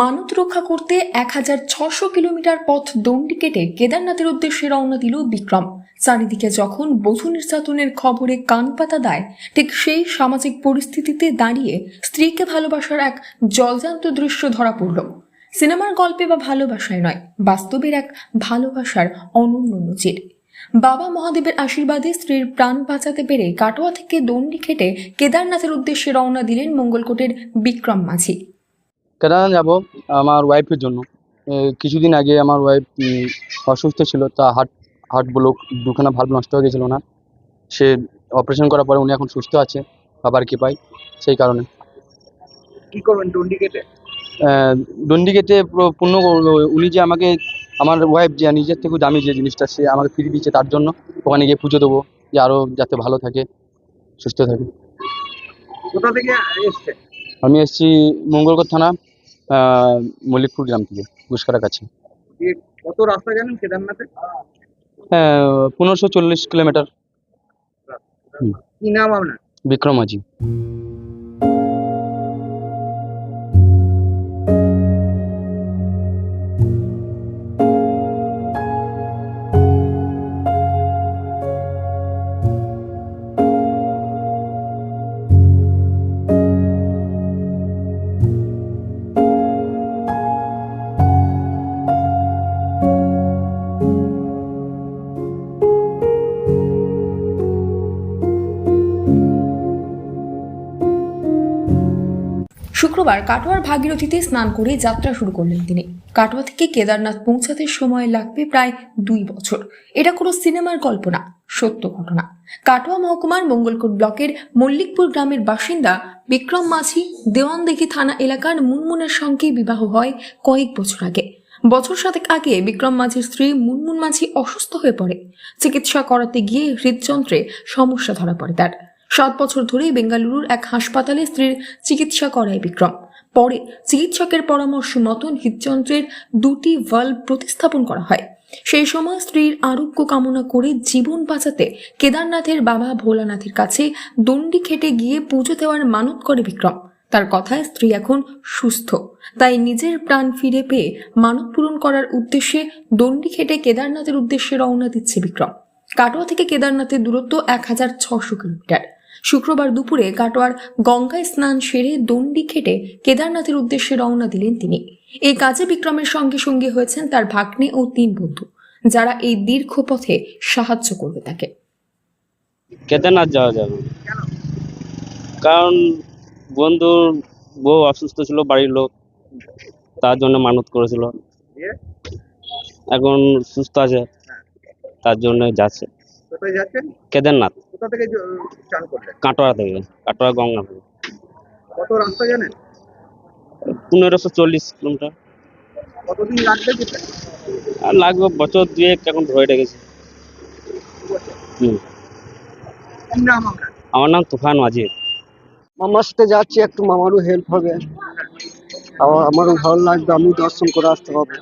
মানত রক্ষা করতে এক হাজার ছশো কিলোমিটার পথ দণ্ডি কেটে কেদারনাথের উদ্দেশ্যে রওনা দিল বিক্রম। চারিদিকে যখন বধূ নির্যাতনের খবরে কান পাতা দেয়, ঠিক সেই সামাজিক পরিস্থিতিতে দাঁড়িয়ে স্ত্রীকে ভালোবাসার এক জলজান্ত দৃশ্য ধরা পড়ল। সিনেমার গল্পে বা ভালোবাসায় নয়, বাস্তবের এক ভালোবাসার অনন্য নজির। বাবা মহাদেবের আশীর্বাদে স্ত্রীর প্রাণ বাঁচাতে পেরে কাটোয়া থেকে দণ্ডি খেটে কেদারনাথের উদ্দেশ্যে রওনা দিলেন মঙ্গলকোটের বিক্রম মাঝি। কেদারনাথ যাব আমার ওয়াইফের জন্য। কিছুদিন আগে আমার ওয়াইফ অসুস্থ ছিল তা হার্ট হার্ট ব্লক দুখানা ভাল্ব নষ্ট হয়ে গেছিল না সে অপারেশন করার পরে উনি এখন সুস্থ আছে বাবার কৃপায় সেই কারণে। কি করবেন ডন্ডি কেটে? ডন্ডিগেটে পূর্ণ। উনি যে আমাকে আমার ওয়াইফ যে নিজের থেকেও দামি যে জিনিসটা সে আমাকে ফিরে দিচ্ছে তার জন্য ওখানে গিয়ে পুজো দেবো যে আরও যাতে ভালো থাকে সুস্থ থাকে। কোথা থেকে এসছে? আমি এসেছি মঙ্গলগড় থানা আহ, মল্লিকপুর গ্রাম থেকে গুসকরা কাছে। কত রাস্তা জানেন কেদারনাথে? হ্যাঁ পনেরোশো চল্লিশ কিলোমিটার। কি নাম আপনার? বিক্রম আজি শুক্রবার কাটোয়ার ভাগীরথীতে স্নান করে যাত্রা শুরু করলেন তিনি। কাটোয়া থেকে কেদারনাথ পৌঁছাতে সময় লাগবে প্রায় দুই বছর। এটা কোনো সিনেমার গল্প না, সত্য ঘটনা। কাটোয়া মহকুমার মঙ্গলকোট ব্লকের মল্লিকপুর গ্রামের বাসিন্দা বিক্রম মাঝি দেওয়ানদিঘি থানা এলাকার মুনমুনের সঙ্গে বিবাহ হয় কয়েক বছর আগে। বছর সাতেক আগে বিক্রম মাঝির স্ত্রী মুনমুন মাঝি অসুস্থ হয়ে পড়ে। চিকিৎসা করাতে গিয়ে হৃদযন্ত্রে সমস্যা ধরা পড়ে তার। সাত বছর ধরে বেঙ্গালুরুর এক হাসপাতালে স্ত্রীর চিকিৎসা করায় বিক্রম। পরে চিকিৎসকের পরামর্শ মতন হৃদযন্ত্রের দুটি ভাল্ব প্রতিস্থাপন করা হয়। সেই সময় স্ত্রীর আরোগ্য কামনা করে জীবন বাঁচাতে কেদারনাথের বাবা ভোলানাথের কাছে দণ্ডি খেটে গিয়ে পুজো দেওয়ার মানত করে বিক্রম। তার কথায় স্ত্রী এখন সুস্থ। তাই নিজের প্রাণ ফিরে পেয়ে মানত পূরণ করার উদ্দেশ্যে দণ্ডি খেটে কেদারনাথের উদ্দেশ্যে রওনা দিচ্ছে বিক্রম। কাটোয়া থেকে কেদারনাথের দূরত্ব এক হাজার ছশো কিলোমিটার। শুক্রবার দুপুরে কাটোয়ার গঙ্গায় স্নান সেরে দণ্ডি খেটে কেদারনাথের উদ্দেশ্যে রওনা দিলেন তিনি। এই কাজে বিক্রমের সঙ্গে সঙ্গে হয়েছেন তার ভাগ্নে ও তিন বন্ধু যারা এই দীর্ঘ পথে সাহায্য করবে তাকে। কেদারনাথ যাওয়া যাবে। কারণ বন্ধুর বউ অসুস্থ ছিল বাড়ির লোক তার জন্য মানত করেছিল। এখন সুস্থ আছে। তার জন্য যাচ্ছে। কেদারনাথ। কোথা থেকে জ- চান করলেন? কাটোয়া থেকে। কাটোয়া গঙ্গা থেকে কত রাস্তা জানেন? পনেরোশো চল্লিশ কিলোমিটার। কতদিন লাগবে আর লাগবে বছর দুয়েক এখন ধরে রেখেছি। আমার নাম তুফান মাঝি মামার সাথে যাচ্ছি একটু মামারও হেল্প হবে। আবার আমারও ভালো লাগবে আমি দর্শন করে আসতে হবে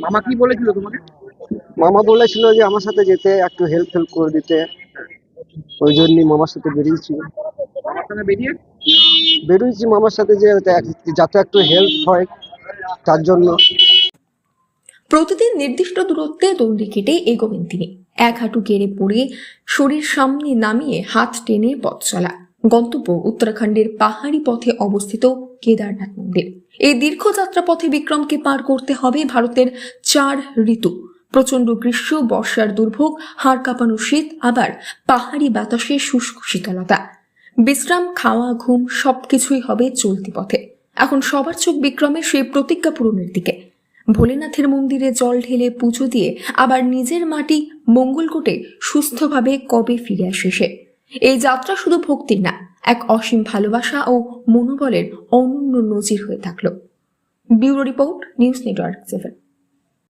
মামা কি বলেছিল তোমাকে? মামা বলেছিল যে আমার সাথে যেতে একটু হেল্প হেল্প করে দিতে। ওই জন্যই মামার সাথে বেরিয়েছি। মামার বেরিয়েছি মামার সাথে যে যাতে একটু হেল্প হয় তার জন্য। প্রতিদিন নির্দিষ্ট দূরত্বে দণ্ডি কেটে এগোবেন তিনি। এক হাঁটু গেড়ে পড়ে শরীর সামনে নামিয়ে হাত টেনে পথ চলা। গন্তব্য উত্তরাখণ্ডের পাহাড়ি পথে অবস্থিত কেদারনাথ মন্দির। এই দীর্ঘ যাত্রা পথে বিক্রমকে পার করতে হবে ভারতের চার ঋতু। প্রচণ্ড গ্রীষ্ম, বর্ষার দুর্ভোগ, হাড় কাঁপানো শীত, আবার পাহাড়ি বাতাসে শুষ্ক শীতলতা বিশ্রাম, খাওয়া, ঘুম সবকিছুই হবে চলতি পথে। এখন সবার চোখ বিক্রমে সেই প্রতিজ্ঞা পূরণের দিকে। ভোলেনাথের মন্দিরে জল ঢেলে পুজো দিয়ে আবার নিজের মাটি মঙ্গলকোটে সুস্থভাবে কবে ফিরে আসে সে? এই যাত্রা শুধু ভক্তির না, এক অসীম ভালোবাসা ও মনোবলের অনন্য নজির হয়ে থাকল। Bureau report, news network seven.